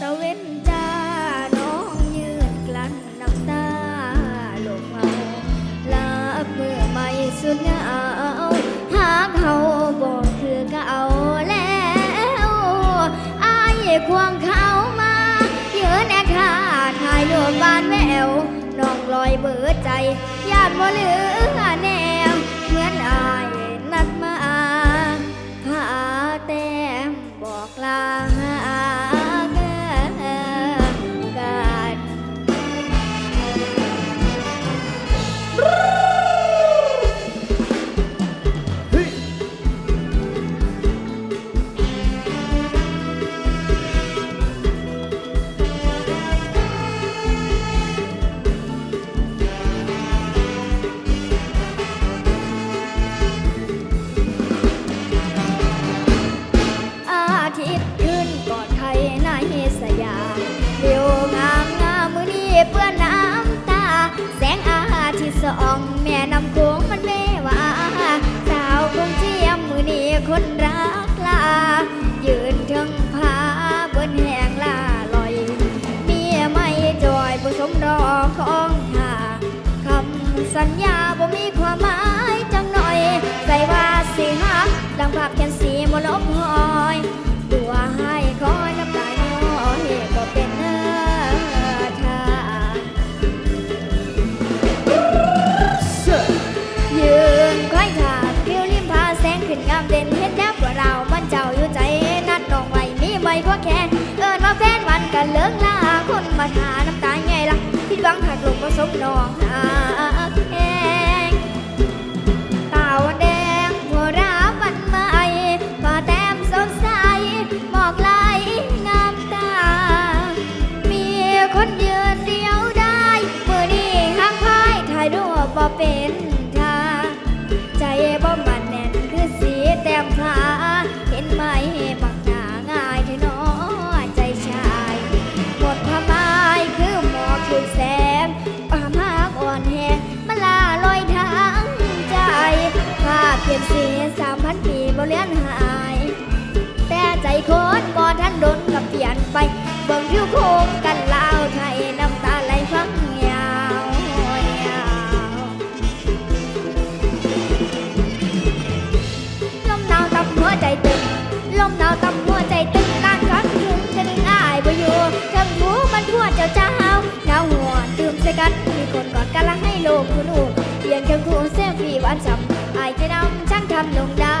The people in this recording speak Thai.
ตะเว้นจ้าน้องยืนกลั้นน้ำตาลงเอาลาเมื่อไม่สุดเหงาหากเขาบอกคือก็เอาแล้วอายควงเขามาเยอะแน่ค่ะถ่ายรูปบ้านแววน้องลอยเบิดใจญาติบ่เหลือแน ในสยามเดียวงามงามมือนี้เปื้อนน้ำตา แสงอาทิตย์ส่อง แม่น้ำโขงมันเมว่าสาวคงเจียมมือนี้คนรักลา ยืนเทิงผาบนแหงลาลอย เมียไม่จอยผสมดอของหาคำสัญญาบ่มีความหมายจังหน่อย ใส่ว่าสิหักดังภาพแคนสีบ่ลบหอ กันเลิกลาคนมาทาน้ำตาไงล่ะผิดหวังหักลงผสมนองหาแหงตาวันแดงหัวราวันใหม่ป่าแต้มสดใสหมอกไหลงามตา มีคนยืนเดียวได้ มือนี้ห้างพายถ่ายรูปบ่เป็นายแต่ใจคนบ่ทันโดนกับเปลี่ยนไปเบิ่งริ้วโคงกันลาวไทยน้ำตาไหลฟังยาวยาวลมหนาวตับหัวใจตึงลมหนาวตับหัวใจตึงนานครั้งถึงจะดึงอายบ่อยู่ทั้งหูมันทั่วเจ้าเจ้าหนาวหัวดื่มใส่กันมีคนกอดกันละให้โลกคุณอูเปลี่ยนเครื่องคู่เซลฟี่หวานฉ่ำอายจะนำช่างทำลงไดา